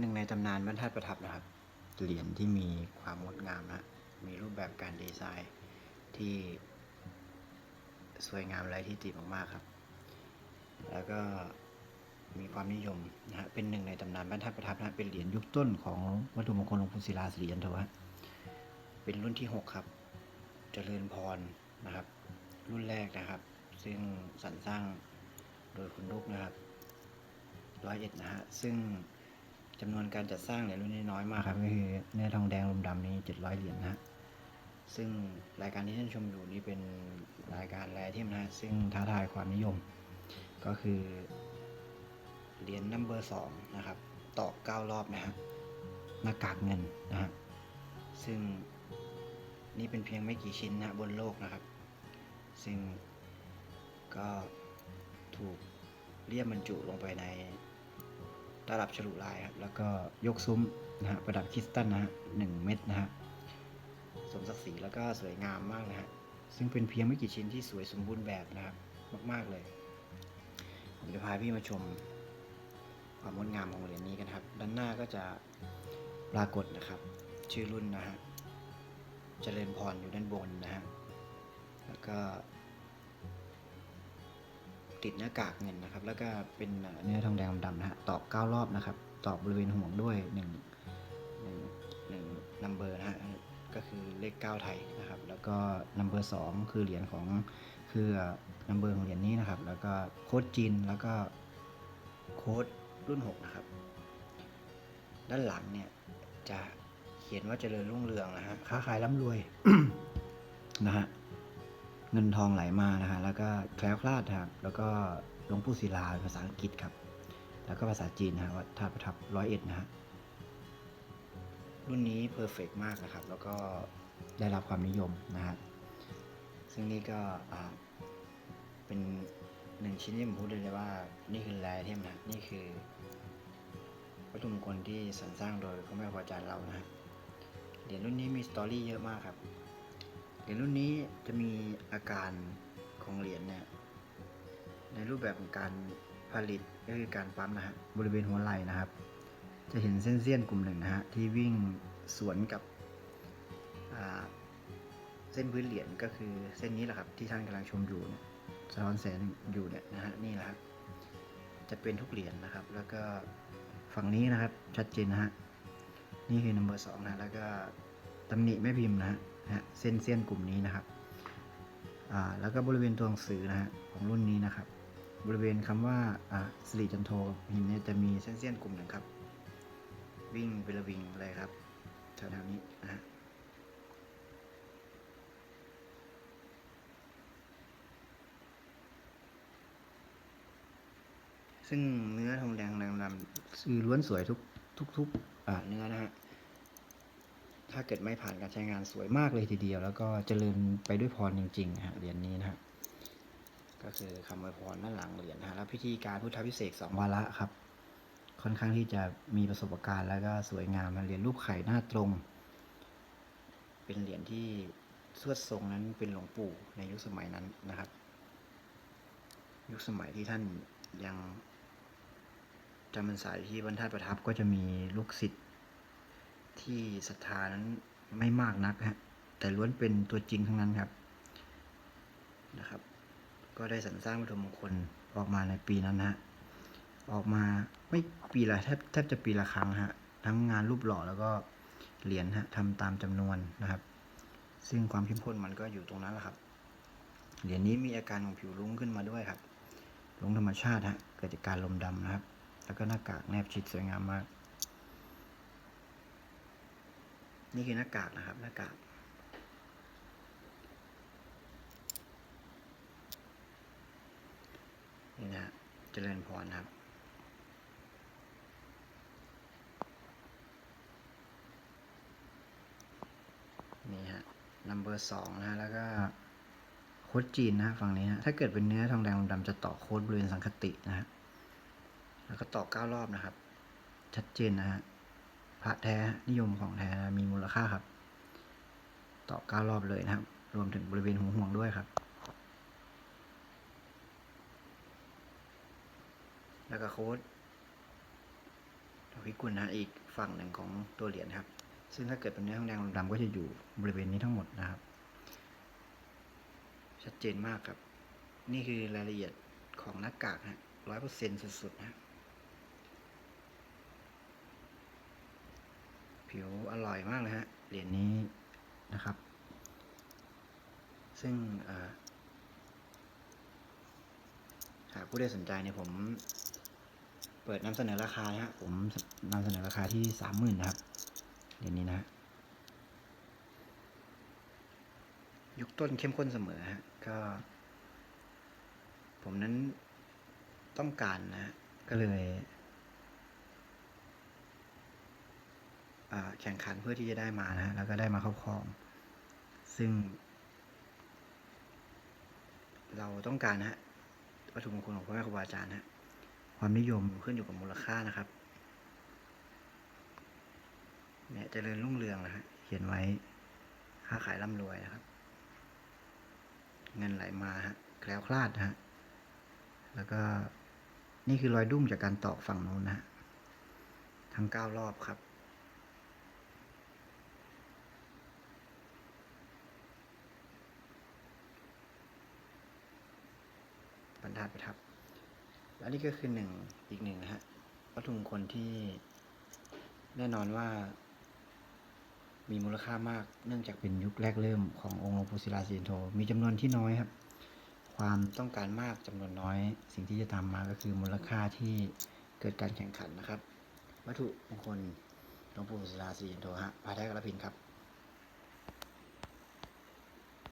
หนึ่งในตำนานบรรทัดประทับนะครับ เหรียญที่มีความงดงามนะมีรูปแบบการดีไซน์ที่สวยงามไร้ที่ติมากๆครับ แล้วก็มีความนิยมนะฮะเป็นหนึ่งในตำนานบรรทัดประทับนะเป็นเหรียญยุคต้นของวัตถุมงคลหลวงปู่ศิลาสิริยันโทฮะเป็นรุ่นที่ 6 ครับ เจริญพรนะครับ รุ่นแรกนะครับ ซึ่งสรรสร้างโดยคุณลูกนะครับร้อยเอ็ดนะฮะซึ่ง จำนวนการจัดสร้างเหรียญรุ่นนี้น้อยมากครับก็คือเนื้อทองแดงลมดำนี้เจ็ดร้อยเหรียญนะฮะซึ่งรายการที่ท่านชมอยู่นี้เป็นรายการแรที่นะฮะซึ่งท้าทายความนิยม ก็คือเหรียญนัมเบอร์สองนะครับตอกเก้ารอบนะฮะหน้ากากเงินนะฮะซึ่งนี่เป็นเพียงไม่กี่ชิ้นนะฮะบนโลกนะครับ ซึ่งก็ถูกเรียบบรรจุลงไปใน ตลับฉลุลายครับแล้วก็ยกซุ้มนะฮะประดับคริสตัลนะฮะหนึ่งเม็ดนะฮะสมศักดิ์ศรีแล้วก็สวยงามมากนะฮะซึ่งเป็นเพียงไม่กี่ชิ้นที่สวยสมบูรณ์แบบนะครับมาก ๆ เลย ผมจะพาพี่มาชมความงดงามของเหรียญนี้กันครับ ด้านหน้าก็จะปรากฏนะครับ ชื่อรุ่นนะฮะเจริญพรอยู่ด้านบนนะฮะแล้วก็ ติดหน้ากากเงินนะครับ แล้วก็เป็นเนื้อทองแดงดำนะฮะตอกเก้ารอบนะครับ ตอกบริเวณห่วงด้วยหนึ่งหนึ่งหนึ่งนัมเบอร์นะฮะก็คือเลข9ไทยนะครับ แล้วก็นัมเบอร์สองคือเหรียญของคือนัมเบอร์ของเหรียญนี้นะครับ แล้วก็โค้ดจีนแล้วก็โค้ดรุ่น6นะครับ ด้านหลังเนี่ยจะเขียนว่าเจริญรุ่งเรืองนะฮะค้าขายร่ำรวยนะฮะ เงินทองไหลมานะฮะแล้วก็แคล้วคลาดครับแล้วก็หลวงปู่ศิลาภาษาอังกฤษครับ แล้วก็ภาษาจีนนะฮะวัดท่าประทับร้อยเอ็ดนะฮะรุ่นนี้เพอร์เฟกมากนะครับ แล้วก็ได้รับความนิยมนะฮะซึ่งนี่ก็เป็นหนึ่งชิ้นที่ผมพูดเลยว่า นี่คือแรเทมนะนี่คือวัตถุมงคลที่สรรสร้างโดยพระแม่ครูอาจารย์เรานะฮะเหรียญรุ่นนี้มีสตอรี่เยอะมากครับ เหรียญรุ่นนี้จะมีอาการของเหรียญเนี่ยในรูปแบบของการผลิตก็คือการปั๊มนะฮะบริเวณหัวไหล่นะครับ จะเห็นเส้นเสี้ยนกลุ่มหนึ่งนะฮะที่วิ่งสวนกับเส้นพื้นเหรียญก็คือเส้นนี้แหละครับที่ท่านกำลังชมอยู่เนี่ยสะท้อนแสงอยู่เนี่ยนะฮะนี่แหละครับจะเป็นทุกเหรียญนะครับ แล้วก็ฝั่งนี้นะครับชัดเจนนะฮะนี่คือ number สองนะแล้วก็ตำหนิแม่พิมพ์นะฮะ นะเส้นเส้นกลุ่มนี้นะครับแล้วก็บริเวณตัวหนังสือนะฮะของรุ่นนี้นะครับ บริเวณคำว่าอ่าสิริจันโทพิมพ์เนี่ยจะมีเส้นเส้นกลุ่มหนึ่งครับ วิ่งเป็นระวิงเลยครับแถวๆนี้นะฮะซึ่งเนื้อทองแดงนางรำคือล้วนสวยทุกทุกทุกเนื้อนะฮะ ถ้าเกิดไม่ผ่านการใช้งานสวยมากเลยทีเดียว แล้วก็เจริญไปด้วยพรจริงๆนะฮะเหรียญนี้นะฮะก็คือคำอวยพรด้านหลังเหรียญนะฮะแล้วพิธีการพุทธพิเศษสองวาระครับ ค่อนข้างที่จะมีประสบการณ์ แล้วก็สวยงามนะเหรียญรูปไข่หน้าตรง เป็นเหรียญที่สวดทรงนั้นเป็นหลวงปู่ในยุคสมัยนั้นนะครับ ยุคสมัยที่ท่านยังจำพรรษาอยู่ที่บรรทัดประทับก็จะมีลูกศิษย์ ที่ศรัทธานั้นไม่มากนักฮะแต่ล้วนเป็นตัวจริงทั้งนั้นครับนะครับ ก็ได้สรรสร้างวัตถุมงคลออกมาในปีนั้นฮะออกมาไม่ปีละแทบแทบจะปีละครั้งฮะทั้งงานรูปหล่อแล้วก็เหรียญฮะทำตามจำนวนนะครับ ซึ่งความเข้มข้นมันก็อยู่ตรงนั้นแหละครับเหรียญนี้มีอาการของผิวรุ้งขึ้นมาด้วยครับรุ้งธรรมชาติฮะเกิดจากการลมดำนะครับ แล้วก็หน้ากากแนบชิดสวยงามมาก นี่คือหน้ากากนะครับหน้ากากนี่นะเจริญพรครับนี่ฮะ number สองนะฮะแล้วก็โค้ดจีนนะฮะฝั่งนี้นะถ้าเกิดเป็นเนื้อทองแดงดำจะต่อโค้ดบริเวณสังคตินะฮะแล้วก็ต่อเก้ารอบนะครับ ชัดเจนนะฮะ พระแท้นิยมของแท้มีมูลค่าครับ ต่อเก้ารอบเลยนะครับ รวมถึงบริเวณหูห่วงด้วยครับ แล้วก็โค้ดทพิกุลนะอีกฝั่งหนึ่งของตัวเหรียญครับ ซึ่งถ้าเกิดเป็นเนื้อทองแดงดำก็จะอยู่บริเวณนี้ทั้งหมดนะครับ ชัดเจนมากครับ นี่คือรายละเอียดของหน้ากากฮะร้อยเปอร์เซ็นต์สุดๆนะ ผิวอร่อยมากเลยฮะ เหรียญนี้นะครับ ซึ่งหากผู้ใดสนใจเนี่ยผม เปิดนำเสนอราคาฮะ ผมนำเสนอราคาที่สามหมื่นนะครับ เหรียญนี้นะยุคต้นเข้มข้นเสมอฮะ ก็ ผมนั้นต้องการนะ ก็เลย อ่า แข่งขันเพื่อที่จะได้มานะฮะแล้วก็ได้มาครอบครอง ซึ่ง เราต้องการนะฮะวัตถุมงคลของพ่อแม่ครูบาอาจารย์นะฮะความนิยมขึ้นอยู่กับมูลค่านะครับเนี่ยเจริญรุ่งเรืองนะฮะเขียนไว้ค้าขายร่ำรวยนะครับ เงินไหลมาฮะแคล้วคลาดนะฮะแล้วก็นี่คือรอยดุ้งจากการตอกฝั่งนู้นนะฮะทั้งเก้ารอบครับ บรรทัดประทับ และนี่ก็คือหนึ่งอีกหนึ่งนะฮะวัตถุมงคลที่แน่นอนว่า มีมูลค่ามากเนื่องจากเป็นยุคแรกเริ่มขององค์หลวงปู่ศิลาสินโทมีจำนวนที่น้อยครับ ความต้องการมากจำนวนน้อย สิ่งที่จะตามมาก็คือมูลค่าที่เกิดการแข่งขันนะครับ วัตถุมงคลหลวงปู่ศิลาสิรินโทฮะพาแท้กระพินครับ